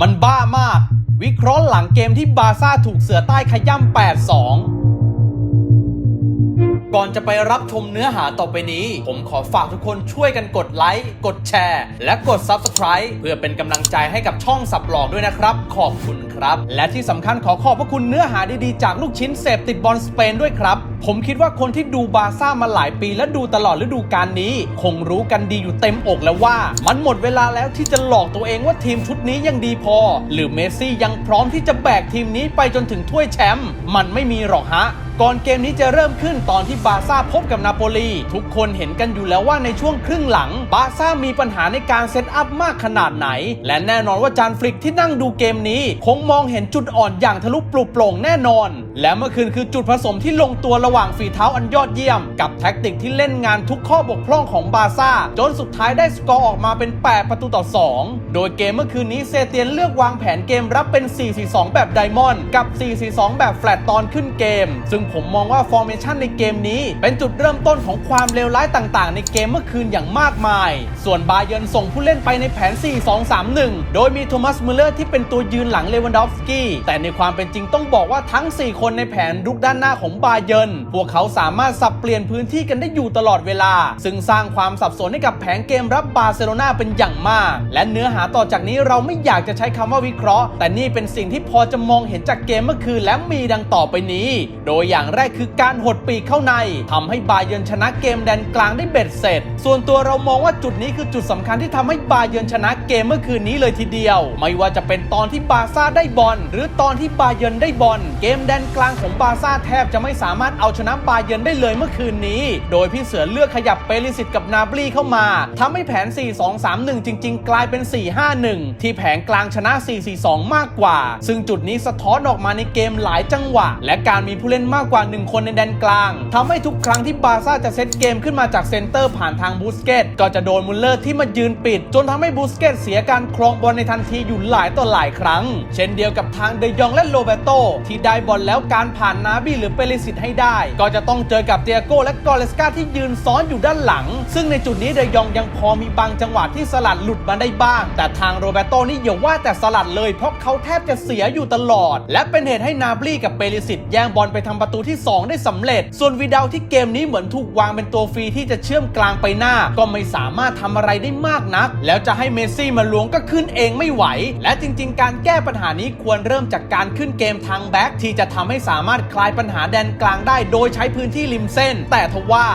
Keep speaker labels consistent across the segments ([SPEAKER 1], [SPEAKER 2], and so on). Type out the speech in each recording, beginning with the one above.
[SPEAKER 1] มันบ้ามาก วิเคราะห์หลังเกมที่บาซ่าถูกเสือใต้ขย่ำ8-2ก่อนจะไปรับชมเนื้อหาต่อไปนี้ ผมขอฝากทุกคนช่วยกันกดไลค์ กดแชร์ และกด Subscribe เพื่อเป็นกำลังใจให้กับช่องสับหลอกด้วยนะครับ ขอบคุณ ครับ และที่สำคัญขอขอบพระคุณเนื้อหาดีๆ จากลูกชิ้นเสพติดบอลสเปนด้วยครับ ผมคิดว่าคนที่ดูบาซ่ามาหลายปี และดูตลอดฤดูกาลนี้ คงรู้กันดีอยู่เต็มอกแล้วว่า มันหมดเวลาแล้วที่จะหลอกตัวเองว่าทีมชุดนี้ยังดีพอ หรือเมสซี่ยังพร้อมที่จะแบกทีมนี้ไปจนถึงถ้วยแชมป์มันไม่มีหรอกฮะก่อนเกมนี้จะเริ่มขึ้นตอนที่บาซ่าพบกับนาโปลี ทุกคนเห็นกันอยู่แล้วว่าในช่วงครึ่งหลัง บาซ่ามีปัญหาในการเซตอัพมากขนาดไหน และแน่นอนว่าจานฟลิกที่นั่งดูเกมนี้ คงมองเห็นจุดอ่อนอย่างทะลุปลุกโปร่งแน่นอน และเมื่อคืนคือจุดผสมที่ลงตัวระหว่างฝีเท้าอันยอดเยี่ยม กับแท็กติกที่เล่นงานทุกข้อบกพร่องของบาซ่า จนสุดท้ายได้สกอร์ออกมาเป็น 8 ประตูต่อ 2 โดยเกมเมื่อคืนนี้เซเตียนเลือกวางแผนเกมรับเป็น 4-4-2 แบบไดมอนด์กับ 4-4-2 แบบแฟลตตอนขึ้นเกม ซึ่งผมมองว่าฟอร์เมชันในเกมนี้เป็นจุดเริ่มต้นของความเลวร้ายต่างๆ ในเกมเมื่อคืนอย่างมากมาย ส่วนบาเยิร์นส่งผู้เล่นไปในแผน 4-2-3-1 โดยมีโทมัส มูเลอร์ที่เป็นตัวยืนหลังเลวันดอฟสกี้แต่ในความเป็นจริงต้องบอกว่าทั้ง 4 คนในแผนรุกด้านหน้าของบาเยิร์นพวกเขาสามารถสับเปลี่ยนพื้นที่กันได้อยู่ตลอดเวลา ซึ่งสร้างความสับสนให้กับแผนเกมรับบาร์เซโลนาเป็นอย่างมาก และเนื้อหาต่อจากนี้เราไม่อยากจะใช้คำว่าวิเคราะห์ แต่นี่เป็นสิ่งที่พอจะมองเห็นจากเกมเมื่อคืนและมีดังต่อไปนี้ โดยอย่างแรกคือการหดปีกเข้าในทำให้บาเยิร์นชนะเกมแดนกลางได้เบ็ดเสร็จ ส่วนตัวเรามองว่าจุดนี้คือจุดสำคัญที่ทำให้บาเยิร์นชนะเกมเมื่อคืนนี้เลยทีเดียว ไม่ว่าจะเป็นตอนที่บาซ่าได้บอลหรือตอนที่บาเยินได้บอลเกมแดนกลางของบาซ่าแทบจะไม่สามารถเอาชนะบาเยินได้เลยเมื่อคืนนี้ โดยพี่เสือเลือกขยับเปริสิตกับนาบรีเข้ามาทำให้แผน 4-2-3-1 จริง ๆ กลายเป็น 4-5-1 ที่แผงกลางชนะ 4-4-2 มากกว่า ซึ่งจุดนี้สะท้อนออกมาในเกมหลายจังหวะ และการมีผู้เล่นมากกว่า 1 คนในแดนกลางทำให้ทุกครั้งที่บาซ่าจะเซตเกมขึ้นมาจากเซนเตอร์ผ่านทางบูสเกตก็จะโดนมุลเลอร์ที่มายืนปิด จนทำให้บูสเกตเสียการครองบอลในทันทีอยู่หลายต่อหลายครั้ง เช่นเดียวกับทางเดยองและโรเบโตที่ได้บอลแล้วการผ่านนาบี้หรือเปริสิตให้ได้ ก็จะต้องเจอกับเตียโก้และกอเลสกาที่ยืนซ้อนอยู่ด้านหลัง ซึ่งในจุดนี้เดยองยังพอมีบางจังหวะที่สลัดหลุดมาได้บ้าง แต่ทางโรเบโตนี่อย่าว่าแต่สลัดเลยเพราะเขาแทบจะเสียอยู่ตลอด และเป็นเหตุให้นาบีกับเปริสิตแย่งบอลไปทำประตูที่ 2 ได้สำเร็จ ส่วนวีดาวที่เกมนี้เหมือนถูกวางเป็นตัวฟรีที่จะเชื่อมกลางไปหน้า ก็ไม่สามารถทำอะไรได้มากนัก แล้วจะให้เมซี่มาล้วงก็ขึ้นเองไม่ไหว และจริง ๆ การแก้ปัญหานี้ควรเริ่มจากการขึ้นเกมทางแบ็กที่จะทำให้สามารถคลายปัญหาแดนกลางได้ โดยใช้พื้นที่ริมเส้น แต่ทว่า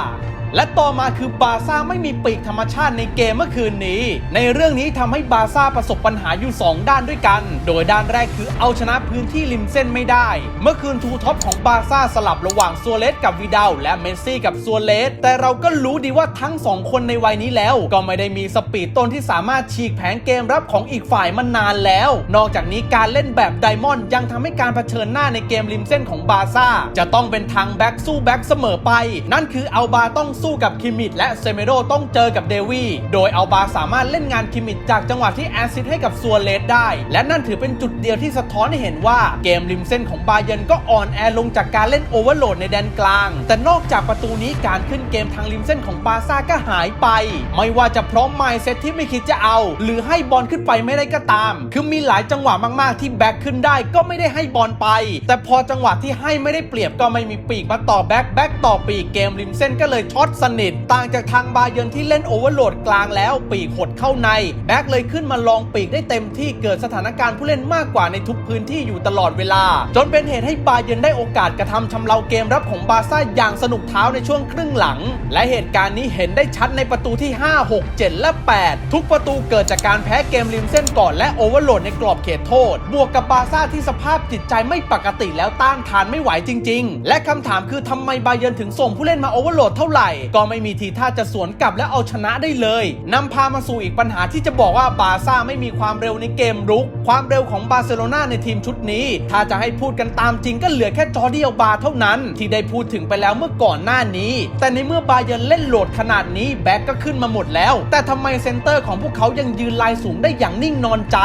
[SPEAKER 1] และต่อมาคือบาซ่าไม่มีปีกธรรมชาติในเกมเมื่อคืนนี้ ในเรื่องนี้ทำให้บาซ่าประสบปัญหาอยู่ 2 ด้านด้วยกัน โดยด้านแรกคือเอาชนะพื้นที่ริมเส้นไม่ได้ เมื่อคืนทูท็อปของบาซ่าสลับระหว่างซัวเลสกับวิดาลและเมสซี่กับซัวเลส แต่เราก็รู้ดีว่าทั้ง 2 คนในวัยนี้แล้ว ก็ไม่ได้มีสปีดต้นที่สามารถฉีกแผงเกมรับของอีกฝ่ายมานานแล้ว นอกจากนี้การเล่นแบบไดมอนด์ยังทำให้การเผชิญหน้าในเกมริมเส้นของบาซ่าจะต้องเป็นทางแบ็กสู้แบ็กเสมอไป นั่นคือเอาบาต้องสกับคิมิดและเซเมโดต้องเจอกับเดวี่โดยเอาบาสามารถเล่นงานคิมิดจากจังหวะที่แอซิดให้กับซัวเลสได้ และนั่นถือเป็นจุดเดียวที่สะท้อนให้เห็นว่าเกมริมเส้นของบาเยนก็อ่อนแอลงจากการเล่นโอเวอร์โหลดในแดนกลาง แต่นอกจากประตูนี้การขึ้นเกมทางริมเส้นของบาซ่าก็หายไป ไม่ว่าจะเพราะไมเซตที่ไม่คิดจะเอา หรือให้บอลขึ้นไปไม่ได้ก็ตาม คือมีหลายจังหวะมาก ๆ ที่แบ็คขึ้นได้ก็ไม่ได้ให้บอลไป แต่พอจังหวะที่ให้ไม่ได้เปรียบก็ไม่มีปีกมาต่อแบ็คแบ็คต่อปีกเกมริมเส้นก็เลยช็อตสนิท ต่างจากทางบาเยิร์นที่เล่นโอเวอร์โหลดกลางแล้ว ปีกหดเข้าใน แบ็คเลยขึ้นมาลองปีกได้เต็มที่เกิดสถานการณ์ผู้เล่นมากกว่าในทุกพื้นที่อยู่ตลอดเวลา จนเป็นเหตุให้บาเยิร์นได้โอกาสกระทำชำเราเกมรับของบาซ่าอย่างสนุกเท้าในช่วงครึ่งหลัง และเหตุการณ์นี้เห็นได้ชัดในประตูที่ 5 6 7 และ 8 ทุกประตูเกิดจากการแพ้เกมริมเส้นก่อนและโอเวอร์โหลดในกรอบเขตโทษ บวกกับบาซ่าที่สภาพจิตใจไม่ปกติแล้วต้านทานไม่ไหวจริง ๆ และคำถามคือทำไมบาเยิร์นถึงส่งผู้เล่นมาโอเวอร์โหลดเท่าไหร่ก็ไม่มีทีท่าจะสวนกลับและเอาชนะได้เลยนำพามาสู่อีกปัญหาที่จะบอกว่าบาซ่าไม่มีความเร็วในเกมรุก ความเร็วของบาร์เซโลนาในทีมชุดนี้ ถ้าจะให้พูดกันตามจริงก็เหลือแค่จอร์ดิอัลบาเท่านั้น ที่ได้พูดถึงไปแล้วเมื่อก่อนหน้านี้ แต่ในเมื่อบาเยนเล่นโหลดขนาดนี้แบ็กก็ขึ้นมาหมดแล้ว แต่ทำไมเซนเตอร์ของพวกเขายังยืนลายสูงได้อย่างนิ่งนอนใจ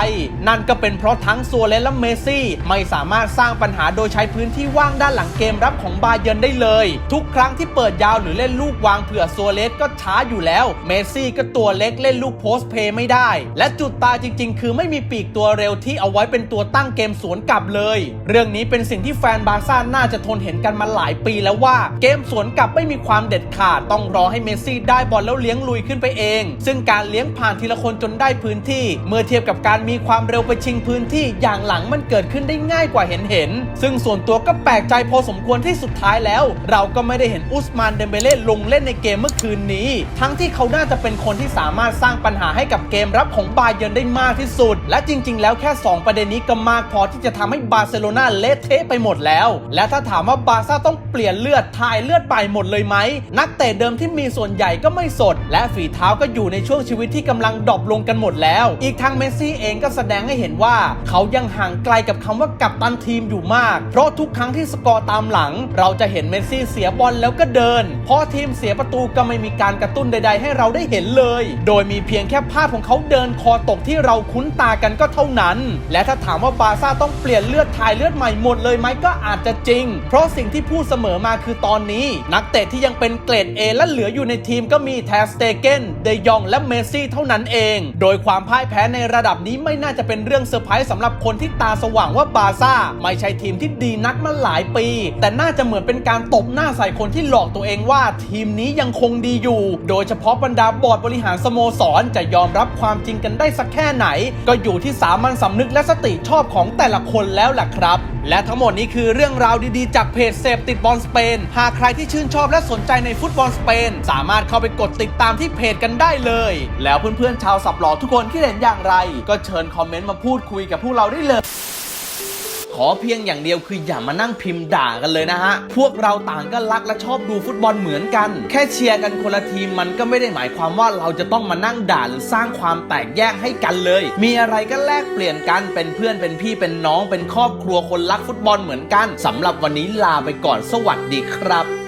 [SPEAKER 1] นั่นก็เป็นเพราะทั้งซัวเลสและเมซี่ ไม่สามารถสร้างปัญหาโดยใช้พื้นที่ว่างด้านหลังเกมรับของบาเยนได้เลย ทุกครั้งที่เปิดยาวหรือเล่นลูกวางเผื่อซัวเลสก็ช้าอยู่แล้ว เมสซี่ก็ตัวเล็กเล่นลูกโพสเพย์ไม่ได้ และจุดตาจริง ๆ คือไม่มีปีกตัวเร็วที่เอาไว้เป็นตัวตั้งเกมสวนกลับเลย เรื่องนี้เป็นสิ่งที่แฟนบาร์ซ่าน่าจะทนเห็นกันมาหลายปีแล้วว่าเกมสวนกลับไม่มีความเด็ดขาดต้องรอให้เมสซี่ได้บอลแล้วเลี้ยงลุยขึ้นไปเอง ซึ่งการเลี้ยงผ่านทีละคนจนได้พื้นที่ เมื่อเทียบกับการมีความเร็วไปชิงพื้นที่อย่างหลังมันเกิดขึ้นได้ง่ายกว่าเห็นเห็นๆซึ่งส่วนตัวก็แปลกใจพอสมควรที่สุดท้ายแล้ว เราก็ไม่ได้เห็นอุสมานเดมเบเล่ลงเล่นในเกมเมื่อคืนนี้ ทั้งที่เขาน่าจะเป็นคนที่สามารถสร้างปัญหาให้กับเกมรับของบาเยิร์นได้มากที่สุด และจริง ๆ แล้วแค่ 2 ประเด็นนี้ก็มากพอที่จะทำให้บาร์เซโลนาเละเทะไปหมดแล้ว และถ้าถามว่าบาร์ซ่าต้องเปลี่ยนเลือดทายเลือดไปหมดเลยไหมนักเตะเดิมที่มีส่วนใหญ่ก็ไม่สด และฝีเท้าก็อยู่ในช่วงชีวิตที่กำลังดรอปลงกันหมดแล้ว อีกทางเมสซี่เองก็แสดงให้เห็นว่า เขายังห่างไกลกับคำว่ากัปตันทีมอยู่มาก เพราะทุกครั้งที่สกอร์ตามหลัง เราจะเห็นเมสซี่เสียบอลแล้วก็เดินพอทีมเสียประตูก็ไม่มีการกระตุ้นใด ๆ ให้เราได้เห็นเลย โดยมีเพียงแค่ภาพของเขาเดินคอตกที่เราคุ้นตากันก็เท่านั้น และถ้าถามว่าบาร์ซ่าต้องเปลี่ยนเลือดทายเลือดใหม่หมดเลยไหมก็อาจจะจริง เพราะสิ่งที่พูดเสมอมาคือตอนนี้ นักเตะที่ยังเป็นเกรด A และเหลืออยู่ในทีมก็มีแทสเตเกนเดยองและเมซี่เท่านั้นเอง โดยความพ่ายแพ้ในระดับนี้ไม่น่าจะเป็นเรื่องเซอร์ไพรส์สำหรับคนที่ตาสว่างว่าบาร์ซ่าไม่ใช่ทีมที่ดีนักมาหลายปี แต่น่าจะเหมือนเป็นการตบหน้าใส่คนที่หลอกตัวเองว่าทีมนี้ยังคงดีอยู่ โดยเฉพาะบรรดาบอร์ดบริหารสโมสรจะยอมรับความจริงกันได้สักแค่ไหน ก็อยู่ที่สามัญสำนึกและสติชอบของแต่ละคนแล้วล่ะครับ และทั้งหมดนี้คือเรื่องราวดีๆ จากเพจเสพติดบอลสเปน หากใครที่ชื่นชอบและสนใจในฟุตบอลสเปน สามารถเข้าไปกดติดตามที่เพจกันได้เลย แล้วเพื่อนๆชาวสับหลอทุกคนที่เห็นอย่างไร ก็เชิญคอมเมนต์มาพูดคุยกับพวกเราได้เลย อเพียงอย่างเดียวคืออย่ามานั่งพิมพ์ด่ากันเลยนะฮะ พวกเราต่างก็รักและชอบดูฟุตบอลเหมือนกัน แค่เชียร์กันคนละทีมมันก็ไม่ได้หมายความว่าเราจะต้องมานั่งด่าหรือสร้างความแตกแยกให้กันเลย มีอะไรก็แลกเปลี่ยนกันเป็นเพื่อนเป็นพี่เป็นน้องเป็นครอบครัวคนรักฟุตบอลเหมือนกันสำหรับวันนี้ลาไปก่อนสวัสดีครับ